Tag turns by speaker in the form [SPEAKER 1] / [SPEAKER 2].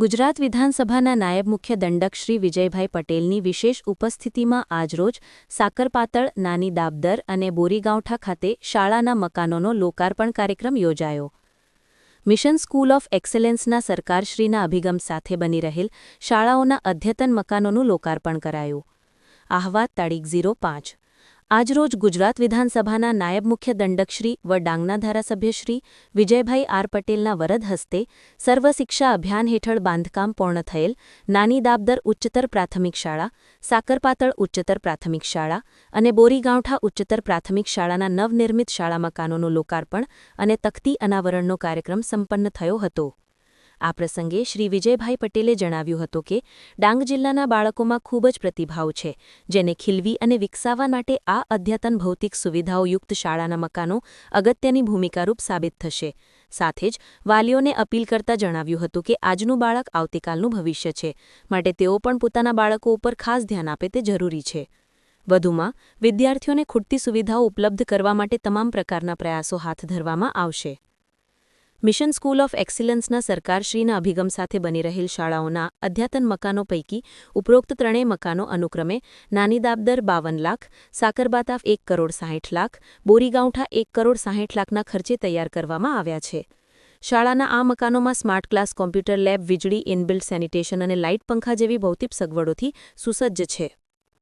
[SPEAKER 1] ગુજરાત વિધાનસભાના નાયબ મુખ્ય દંડક શ્રી વિજયભાઈ પટેલની વિશેષ ઉપસ્થિતિમાં આજરોજ સાકરપાતળ, નાની દાબદર અને બોરીગાંવઠા ખાતે શાળાના મકાનોનો લોકાર્પણ કાર્યક્રમ યોજાયો. મિશન સ્કૂલ ઓફ એક્સેલન્સના સરકારશ્રીના અભિગમ સાથે બની રહેલ શાળાઓના અદ્યતન મકાનોનું લોકાર્પણ કરાયું. આહવાદ તારીખ ઝીરો પાંચ. આજરોજ ગુજરાત વિધાનસભાના નાયબ મુખ્ય દંડકશ્રી વ ડાંગના ધારાસભ્યશ્રી વિજયભાઈ આર પટેલના વરદ હસ્તે સર્વ શિક્ષા અભિયાન હેઠળ બાંધકામ પૂર્ણ થયેલ નાની દાબદર ઉચ્ચતર પ્રાથમિક શાળા, સાકરપાતળ ઉચ્ચતર પ્રાથમિક શાળા અને બોરીગાંવઠા ઉચ્ચતર પ્રાથમિક શાળાના નવનિર્મિત શાળા મકાનોનું લોકાર્પણ અને તકતી અનાવરણનો કાર્યક્રમ સંપન્ન થયો હતો. આ પ્રસંગે શ્રી વિજયભાઈ પટેલે જણાવ્યું હતું કે ડાંગ જિલ્લાના બાળકોમાં ખૂબ જ પ્રતિભાવ છે, જેને ખીલવી અને વિકસાવવા માટે આ અદ્યતન ભૌતિક સુવિધાઓયુક્ત શાળાના મકાનો અગત્યની ભૂમિકારૂપ સાબિત થશે. સાથે જ વાલીઓને અપીલ કરતા જણાવ્યું હતું કે આજનું બાળક આવતીકાલનું ભવિષ્ય છે, માટે તેઓ પણ પોતાના બાળકો ઉપર ખાસ ધ્યાન આપે તે જરૂરી છે. વધુમાં, વિદ્યાર્થીઓને ખૂટતી સુવિધાઓ ઉપલબ્ધ કરવા માટે તમામ પ્રકારના પ્રયાસો હાથ ધરવામાં આવશે. મિશન સ્કૂલ ઓફ એક્સિલન્સના સરકારશ્રીના અભિગમ સાથે બની રહેલ શાળાઓના અધ્યાતન મકાનો પૈકી ઉપરોક્ત ત્રણેય મકાનો અનુક્રમે નાની દાબદર બાવન લાખ સાકરબાતા એક કરોડ સાહીઠ લાખ બોરીગાંવઠા એક કરોડ સાહીઠ લાખના ખર્ચે તૈયાર કરવામાં આવ્યા છે. શાળાના આ મકાનોમાં સ્માર્ટ ક્લાસ, કોમ્પ્યુટર લેબ, વીજળી, ઇનબિલ્ટ સેનિટેશન અને લાઇટ પંખા જેવી ભૌતિક સગવડોથી સુસજ્જ છે.